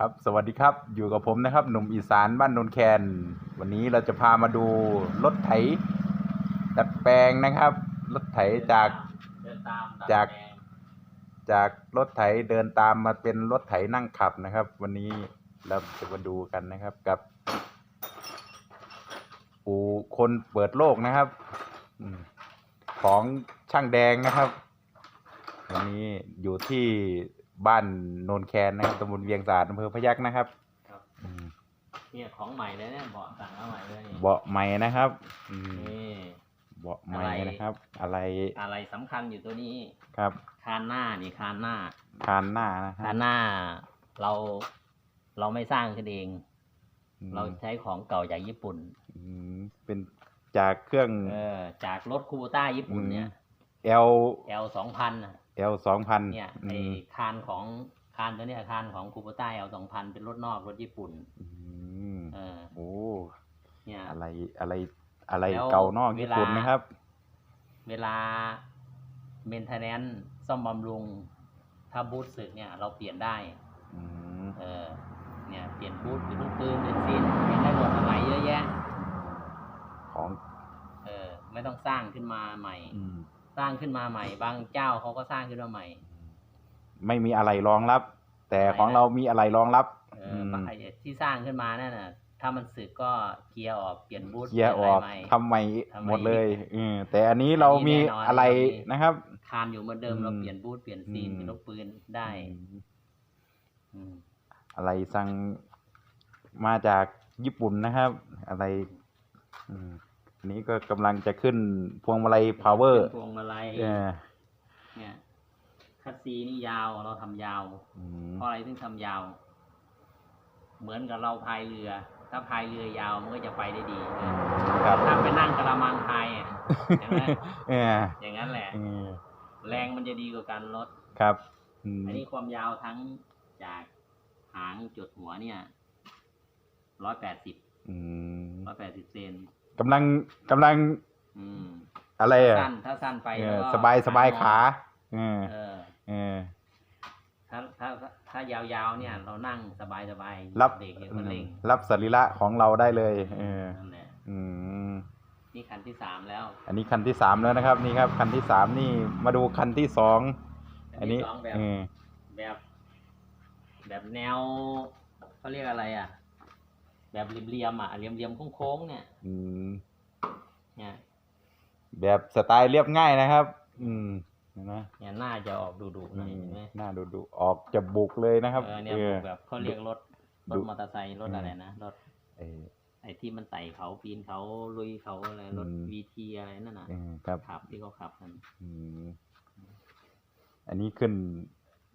ครับ สวัสดีครับ อยู่กับผมนะครับ หนุ่มอีสานบ้านนนแคน วันนี้เราจะพามาดูรถไถดัดแปลงนะครับ รถไถจากจากจากรถไถเดินตามมาเป็นรถไถนั่งขับนะครับ วันนี้เราจะมาดูกันนะครับกับปูคนเปิดโลกนะครับของช่างแดงนะครับ วันนี้อยู่ที่ บ้านโนนแคนนะครับตำบลเวียงสาดอำเภอพยัคฆ์นะครับครับ อืมเนี่ยของใหม่เลยเนี่ยเบาะสั่งมาใหม่เลยนี่เบาะใหม่นะครับอืมนี่เบาะใหม่อะไรนะครับ อะไรอะไรสำคัญอยู่ตัวนี้ ครับคานหน้านี่คานหน้า คานหน้านะคคารับนหน้าเราเราไม่สร้างขึ้นเอง อืมเราใช้ของเก่าจากญี่ปุ่น อืมเป็นจากเครื่อง เออจากรถคูโบต้าญี่ปุ่นเนี่ย L L สองพัน L สองพันเนี่ยไอคานของคานตัวเนี้ยคานของคูโบต้า L สองพันเป็นรถนอกรถญี่ปุ่นมเออโอ้เนี่ยอะไรอะไรอะไรแล้วเก่านอกญี่ปุ่นเวลานะครับ เวลาเมนเทนแนนซ่อมบำรุง ถ้าบูทสึกเนี่ย เราเปลี่ยนได้อืมเออ เนี่ย เปลี่ยนบูทเปลี่ยนลูกปืนเปลี่ยนซีนเปลี่ยนได้หมดอะไรเยอะแยะ ของ เออ ไม่ต้องสร้างขึ้นมาใหม่อืม สร้างขึ้นมาใหม่ บางเจ้าเขาก็สร้างขึ้นมาใหม่ ไม่มีอะไรรองรับ แต่อะไรของนะเรามีอะไรรองรับเอออบางไอ้ที่สร้างขึ้นมานั่นน่ะ ถ้ามันสึกก็เกียร์ออกเปลี่ยนบูทเกียร์ออกปลี่นะไรใหม่ทำใหม่ทำใหม่หมดเลยเออแต่อันนี้เรามีอันนี้แน่นอนอะไรเรามีนะครับ คานอยู่เหมือนเดิมอืมเราเปลี่ยนบูทเปลี่ยนซีนอืมเปลี่ยนลูกปืนได้อืมอืมอะไรสั่งมาจากญี่ปุ่นนะครับ อะไร อืมอั นนี้ก็กำลังจะขึ้นพวงมาลัย power พวงมาลัยเออเนี่ยคัสซีนี่ยาวเราทำยาวอืมเพราะอะไรถึงทำยาว เหมือนกับเราพายเรือ ถ้าพายเรือยาวมันก็จะไปได้ดีครับถ้าไปนั่งกระมังพายอะอย่างนั้นเอออย่างนั้นแหละเออแรงมันจะดีกว่าการลดครับอืมอันนี้ความยาวทั้งจากหางจุดหัวเนี่ยร้อยแปดสิบอืมร้อยแปดสิบเซน กำลังกำลังอืมอะไรอะสั้นถ้าสั้นไปเอแล้วอก็สบายสบายงขาเออเออ เออ ถ้าถ้าถ้ายาวๆเนี่ย เรานั่งสบายสบายๆรับ เด็กเนี่ยอืคนมเร่งรับสรีระของเราได้เลย เออ นั่นแหละอืม นี่คันที่สามแล้วอันนี้คันที่สามแล้วนะครับ นี่ครับ คันที่สามนี่มาดูคันที่สองอันนี้ที่สองแบบเออแบบ แบบแนวเขาเรียกอะไรอะ แบบเรียมๆอะเรียมๆโค้งๆเนี่ยอืมเนี่ยแบบสไตล์เรียบง่ายนะครับ อืมเห็นไหมเนี่ยหน้าจะออกดุๆหน่อยเห็นไหมหน้าดูดูออกจะบุกเลยนะครับเออเนี่ยเออแบบเขาเรียกรถรดุถมอเตอร์ไซค์รถอืมอะไรนะรถเออไอ้ที่มันไต่เขาปีนเขาลุยเขาอะไรรถอืมวีทีอะไรนั่นน่ะเออครับขับที่เขาขับกันอืมอันนี้ขึ้น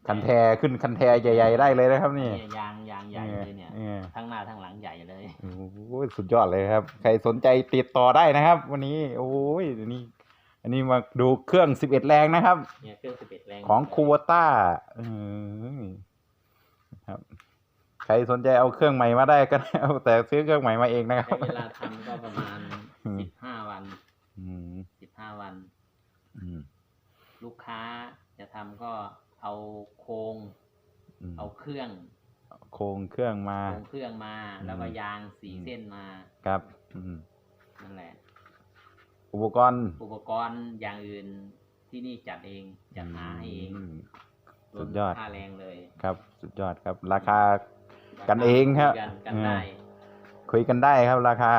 คันแทขึ้นคันแทใหญ่ ๆ ได้เลยนะครับนี่เนี่ยยาง ยางใหญ่เลยเนี่ยออทั้งหน้าทั้งหลังใหญ่เลย โอ้ยสุดยอดเลยครับ ใครสนใจติดต่อได้นะครับ วันนี้ โอ้ยอันนี้อันนี้มาดูเครื่อง11แรงนะครับ เนี่ยเครื่องสิบเอ็ดแรง ของคูวต้าเออครับ ใครสนใจเอาเครื่องใหม่มาได้ก็เอาแต่ซื้อเครื่องใหม่มาเองนะครับใช้เวลาทำก็ประมาณอืมสิบห้าวันอืมสิบห้าวันอืมลูกค้าจะทำก็เอาโครงอืมเอาเครื่อง โครงเครื่องมาโครงเครื่องมา แล้วก็ยางสี่อืมเส้นมาครับอืมนั่นแหละ อุปกรณ์อุปกรณ์อย่างอื่นที่นี่จัดเองจัดหาให้เองมรวมสุดยอดค่าแรงเลยครับ สุดยอดครับ ราคา กันเองครับกันกันอืมได้คุยกันได้ครับ ราคา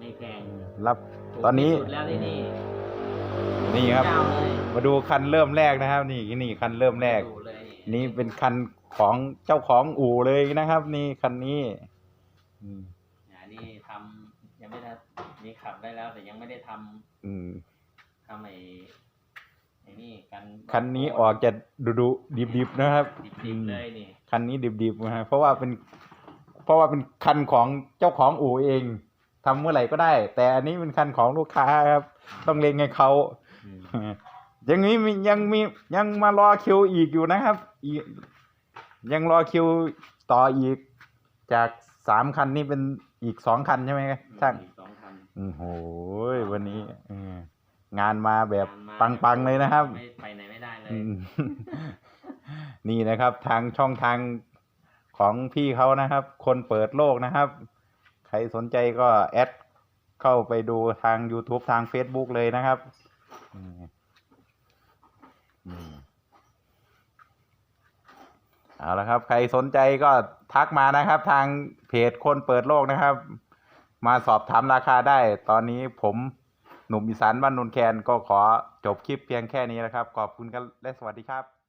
ไม่แพงรับถูกตอนนี้ที่สุดแล้วที่นี่นี่ครับ เจ้าเลยมาดูคันเริ่มแรกนะครับ นี่นี่คันเริ่มแรกดูเลยนี่เป็นคัน ของเจ้าของอู่เลยนะครับ นี่คันนี้อืมอันนี้ทำยังไม่ได้นี่ขับได้แล้ว แต่ยังไม่ได้ทำอืม ทำไอ้ไอ้นี่กันคันนี้ออกจะดุดุดิบดิบๆนะครับดิบๆเลยนี่ คันนี้ดิบดิบๆนะฮะเพราะว่าเป็น เพราะว่าเป็นคันของเจ้าของอู่เองทำเมื่อไหร่ก็ได้ แต่อันนี้เป็นคันของลูกค้าครับ ต้องเล็งให้เขาอืมยังมีมียังมียังมารอคิวอีกอยู่นะครับอีก ยังรอคิวต่ออีกจากสามคันนี่เป็นอีกสองคันใช่ไหมครับช่างอีกสองคันโอ้โหวันนี้เอองานมาแบบงานมาปังๆเลยนะครับไม่ไปไหนไม่ได้เลยอืมนี่นะครับทางช่องทางขของพี่เขานะครับ คนเปิดโลกนะครับ ใครสนใจก็แอดเข้าไปดูทาง YouTube ทาง Facebook เลยนะครับ อืมอืม เอาละครับ ใครสนใจก็ทักมานะครับ ทางเพจคนเปิดโลกนะครับ มาสอบถามราคาได้ ตอนนี้ผมหนุ่มอีสานบ้านนนแคนก็ขอจบคลิปเพียงแค่นี้นะครับ ขอบคุณกันและสวัสดีครับ